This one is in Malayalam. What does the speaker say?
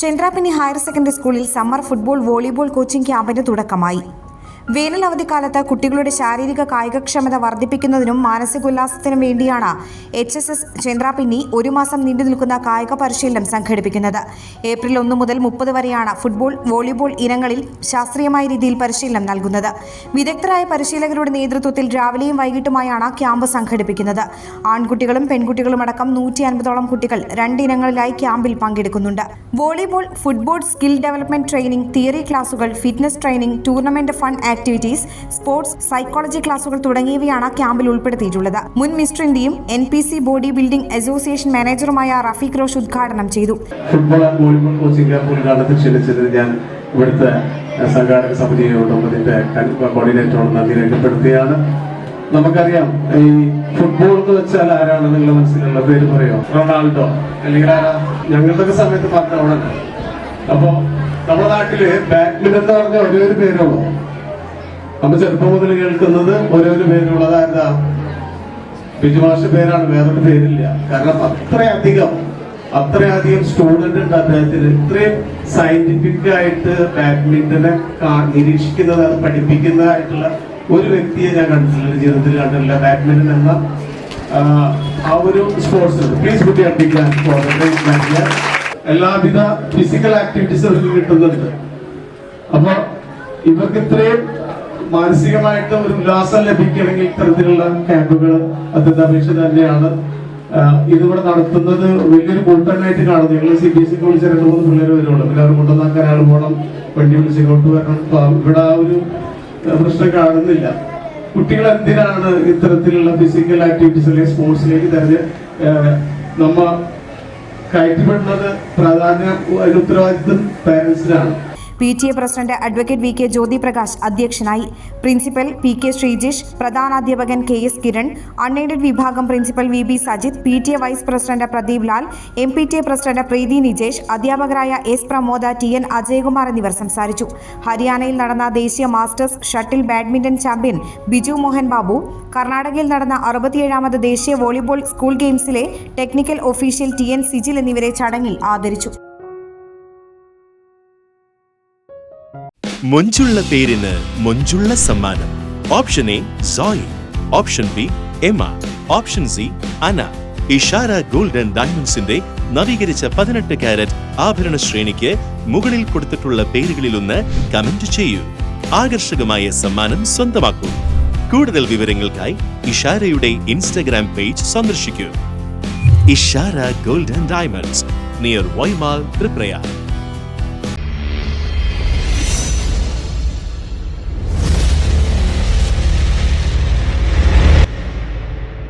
ചന്ദ്രാപിന്നി ഹയർ സെക്കൻഡറി സ്കൂളിൽ സമ്മർ ഫുട്ബോൾ വോളിബോൾ കോച്ചിംഗ് ക്യാമ്പിന് തുടക്കമായി. വേനൽ അവധിക്കാലത്ത് കുട്ടികളുടെ ശാരീരിക കായികക്ഷമത വർദ്ധിപ്പിക്കുന്നതിനും മാനസികോല്ലാസത്തിനും വേണ്ടിയാണ് എച്ച് എസ് എസ് ചന്ദ്രാപിന്നി ഒരു മാസം നീണ്ടു നിൽക്കുന്ന കായിക പരിശീലനം സംഘടിപ്പിക്കുന്നത്. ഏപ്രിൽ ഒന്ന് മുതൽ മുപ്പത് വരെയാണ് ഫുട്ബോൾ വോളിബോൾ ഇനങ്ങളിൽ ശാസ്ത്രീയമായ രീതിയിൽ പരിശീലനം നൽകുന്നത്. വിദഗ്ധരായ പരിശീലകരുടെ നേതൃത്വത്തിൽ രാവിലെയും വൈകിട്ടുമായാണ് ക്യാമ്പ് സംഘടിപ്പിക്കുന്നത്. ആൺകുട്ടികളും പെൺകുട്ടികളും അടക്കം നൂറ്റി അൻപതോളം കുട്ടികൾ രണ്ടിനങ്ങളിലായി ക്യാമ്പിൽ പങ്കെടുക്കുന്നുണ്ട്. Volleyball football skill development training theory ക്ലാസുകൾ fitness training tournament fun activities sports psychology ക്ലാസുകൾ തുടങ്ങിയവയാണ് ക്യാമ്പിൽ ഉൾപ്പെടുത്തിയിട്ടുള്ളത്. മുൻ മിസ്റ്റർ ഇന്ത്യയും N P C body building association മാനേജറുമായ Rafeeq Rosh ഉദ്ഘാടനം ചെയ്തു. ഫുട്ബോൾ ഞാൻ സംഘാടക സമിതിയോടും കോർഡിനേറ്ററോടും നന്ദി രേഖപ്പെടുത്തുകയാണ്. നമുക്കറിയാം ഈ ഫുട്ബോൾ എന്ന് വെച്ചാൽ ആരാണ് നിങ്ങളുടെ മനസ്സിലുള്ള പേര് പറയോ? റൊണാൾഡോ. അല്ലെങ്കിൽ ആരാ? ഞങ്ങളുടെയൊക്കെ സമയത്ത് പറഞ്ഞ അവിടെ അപ്പോ നമ്മുടെ നാട്ടിൽ ബാഡ്മിന്റൺ എന്ന് പറഞ്ഞ ഒരേ ഒരു പേരുള്ളൂ. നമ്മൾ ചെറുപ്പം മുതൽ കേൾക്കുന്നത് ഒരേ ഒരു പേരുള്ളൂ അതായത് പേരാണ് വേറൊരു പേരില്ല. കാരണം അത്രയധികം അത്രയധികം സ്റ്റുഡന്റ് ഉണ്ട് അദ്ദേഹത്തിന്. ഇത്രയും സയന്റിഫിക് ആയിട്ട് ബാഡ്മിന്റനെ നിരീക്ഷിക്കുന്നത് അത് പഠിപ്പിക്കുന്നതായിട്ടുള്ള ഒരു വ്യക്തിയെ ഞാൻ കണ്ടിട്ടില്ല ജീവിതത്തിൽ കണ്ടിട്ടില്ല. ബാഡ്മിന്റൺ എന്ന ആ, ഒരു സ്പോർട്സ് പ്ലീസ് കുട്ടി എല്ലാവിധ ഫിസിക്കൽ ആക്ടിവിറ്റീസ് അവർക്ക് കിട്ടുന്നുണ്ട്. അപ്പൊ ഇവർക്ക് ഇത്രയും മാനസികമായിട്ട് ഒരു ഉല്ലാസം ലഭിക്കണമെങ്കിൽ ഇത്തരത്തിലുള്ള ക്യാമ്പുകൾ അത്യന്താപേക്ഷ തന്നെയാണ്. ഇതിവിടെ നടത്തുന്നത് വലിയൊരു കൂട്ടമായിട്ട് കാണുന്നു. ഞങ്ങൾ സി ബി എസ് സിക്ക് വിളിച്ച രണ്ട് മൂന്ന് പിള്ളേർ വരുള്ളൂ എല്ലാവരും കൊണ്ടുവന്നാക്കാൻ ആൾ പോകണം. വണ്ടി വിളിച്ച് ഇങ്ങോട്ട് വരണം ഇവിടെ ആ ഒരു പ്രശ്നം കാണുന്നില്ല. കുട്ടികൾ എന്തിനാണ് ഇത്തരത്തിലുള്ള ഫിസിക്കൽ ആക്ടിവിറ്റീസ് അല്ലെങ്കിൽ സ്പോർട്സിലേക്ക് തന്നെ നമ്മ കയറ്റിപ്പെടുന്നത് പ്രാധാന്യം അതിന് ഉത്തരവാദിത്വം പാരന്റ്സിനാണ് P T A president advocate V K Jyothi Prakash അധ്യക്ഷനായി പ്രിൻസിപ്പൽ പി കെ ശ്രീജിഷ് പ്രധാനാധ്യാപകൻ കെ എസ് കിരൺ അൺഎയ്ഡഡ് വിഭാഗം principal V B Sajith P T A vice president Pradeep Lal M P T A president Preethi Nijesh അധ്യാപകരായ S Pramod T N Ajayakumar എന്നിവർ സംസാരിച്ചു. ഹരിയാനയിൽ നടന്ന ദേശീയ masters shuttle badminton champion Biju Mohan Babu കർണാടകയിൽ നടന്ന അറുപത്തിയേഴാമത് ദേശീയ volleyball school ഗെയിംസിലെ technical official T N Sijil എന്നിവരെ ചടങ്ങിൽ ആദരിച്ചു. മൊഞ്ചുള്ള പേരിന് മൊഞ്ചുള്ള സമ്മാനം. Option A Zoey option B Emma option C Anna Ishara golden ഡയമണ്ട്സിന്റെ നവീകരിച്ച പതിനെട്ട് കാരറ്റ് ആഭരണ ശ്രേണിക്ക് മുകളിൽ കൊടുത്തിട്ടുള്ള പേരുകളിലൊന്ന് കമന്റ് ചെയ്യൂ. ആകർഷകമായ സമ്മാനം സ്വന്തമാക്കൂ. കൂടുതൽ വിവരങ്ങൾക്കായി ഇഷാരയുടെ ഇൻസ്റ്റഗ്രാം പേജ് സന്ദർശിക്കൂ. Ishara golden diamonds. Near Vaimal Triprayar.